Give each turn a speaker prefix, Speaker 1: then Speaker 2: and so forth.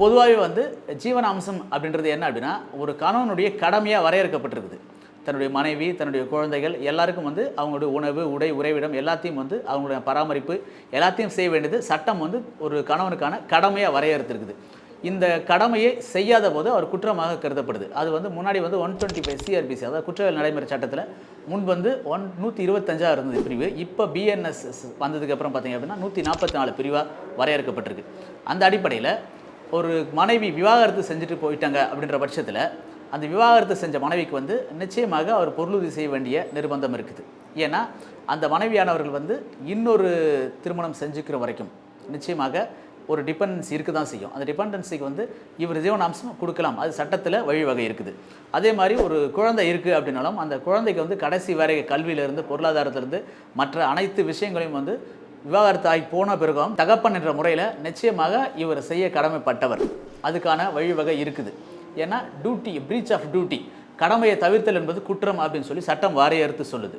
Speaker 1: பொதுவாகவே வந்து ஜீவனாம்சம் அப்படின்றது என்ன அப்படின்னா ஒரு கணவனுடைய கடமையாக வரையறுக்கப்பட்டிருக்குது. தன்னுடைய மனைவி தன்னுடைய குழந்தைகள் எல்லாருக்கும் வந்து அவங்களுடைய உணவு உடை உறைவிடம் எல்லாத்தையும் வந்து அவங்களுடைய பராமரிப்பு எல்லாத்தையும் செய்ய வேண்டியது சட்டம் வந்து ஒரு கணவனுக்கான கடமையாக வரையறுத்திருக்குது. இந்த கடமையை செய்யாத போது அவர் குற்றமாக கருதப்படுது. அது வந்து முன்னாடி வந்து ஒன் டுவெண்ட்டி ஃபைவ் சிஆர்பிசி அதாவது குற்றவியல் நடைமுறை சட்டத்தில் முன் வந்து ஒன் நூற்றி இருபத்தஞ்சா இருந்தது பிரிவு. இப்போ பிஎன்எஸ் வந்ததுக்கப்புறம் பார்த்தீங்க அப்படின்னா நூற்றி நாற்பத்தி நாலு பிரிவாக வரையறுக்கப்பட்டிருக்கு. அந்த அடிப்படையில் ஒரு மனைவி விவாகரத்து செஞ்சுட்டு போயிட்டாங்க அப்படின்ற பட்சத்தில் அந்த விவாகரத்து செஞ்ச மனைவிக்கு வந்து நிச்சயமாக அவர் பொருளுதவி செய்ய வேண்டிய நிர்பந்தம் இருக்குது. ஏன்னா அந்த மனைவியானவர்கள் வந்து இன்னொரு திருமணம் செஞ்சுக்கிற வரைக்கும் நிச்சயமாக ஒரு டிபெண்டன்சி இருக்க தான் செய்யும். அந்த டிபெண்டன்சிக்கு வந்து இவர் ஜீவனாம்சம் கொடுக்கலாம். அது சட்டத்தில் வழிவகை இருக்குது. அதே மாதிரி ஒரு குழந்தை இருக்குது அப்படின்னாலும் அந்த குழந்தைக்கு வந்து கடைசி வரை கல்வியிலேருந்து பொருளாதாரத்திலிருந்து மற்ற அனைத்து விஷயங்களையும் வந்து விவாகரத்து ஆகி போன பிறகும் தகப்பன் என்ற முறையில் நிச்சயமாக இவர் செய்ய கடமைப்பட்டவர். அதுக்கான வழிவகை இருக்குது. ஏன்னா டியூட்டி பிரீச் ஆஃப் டியூட்டி கடமையை தவிர்த்தல் என்பது குற்றம் அப்படின்னு சொல்லி சட்டம் வாரையறுத்து சொல்லுது.